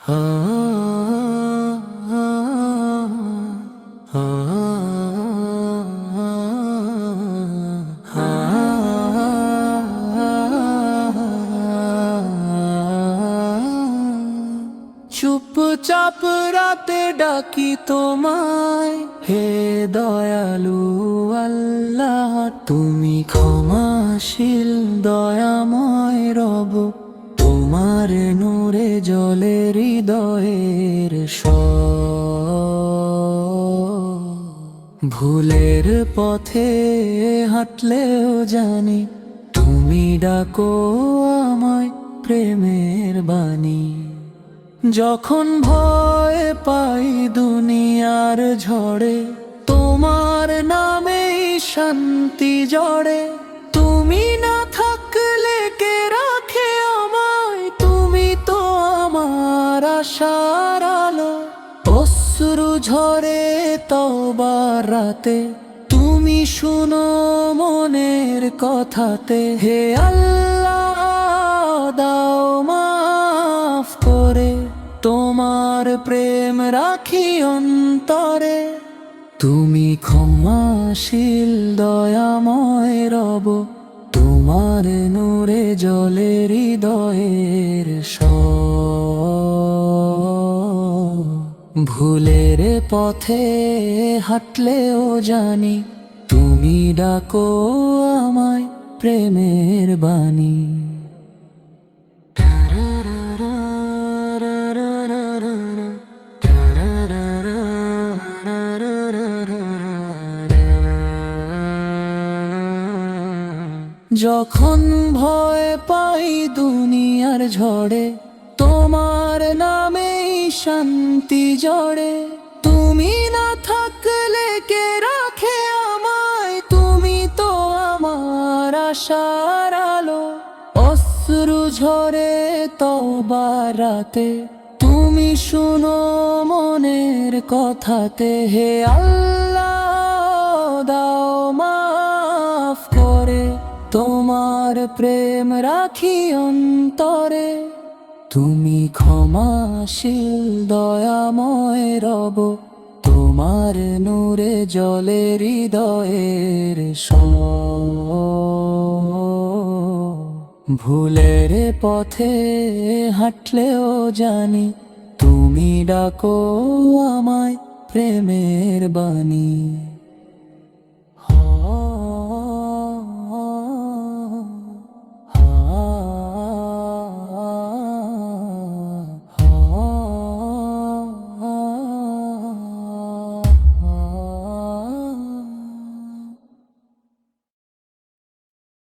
চুপচাপ রাতে ডাকি তোমায় হে দয়ালু আল্লাহ তুমি ক্ষমাশীল দয়াময় রব। তোমার নূরে জলে হৃদয়ের স ভুলের পথে হাঁটলেও জানি, তুমি ডাকো আমায় প্রেমের বাণী। যখন ভয় পাই দুনিয়ার ঝড়ে, তোমার নামেই শান্তি জড়ে। তুমি না থাকলে আশার আলো, অশ্রু ঝরে তবার রাতে। তুমি শুনো মনের কথাতে, হে আল্লাহ দাও মাফ করে। তোমার প্রেম রাখি অন্তরে। তুমি ক্ষমাশীল, দয়াময় রব। তোমার নূরে জলে হৃদয়ের স ভুলের পথে হাঁটলেও জানি, তুমি ডাকো আমায় প্রেমের বাণী। যখন ভয় পাই দুনিয়ার ঝড়ে, তোমার নামেই শান্তি জড়ে। তুমি না থাকলে কে রাখে আমায়? তুমি তো আমার আশার আলো। অশ্রু ঝরে তবার রাতে। তুমি শুনো মনের কথাতে, হে আল্লাহ দাও মাফ করে। তোমার প্রেম রাখি অন্তরে। তুমি ক্ষমাশীল, দয়াময় রব, তোমার নূরে জলে হৃদয়ের ভুলের পথে হাঁটলেও জানি, তুমি ডাকো আমায় প্রেমের বাণী।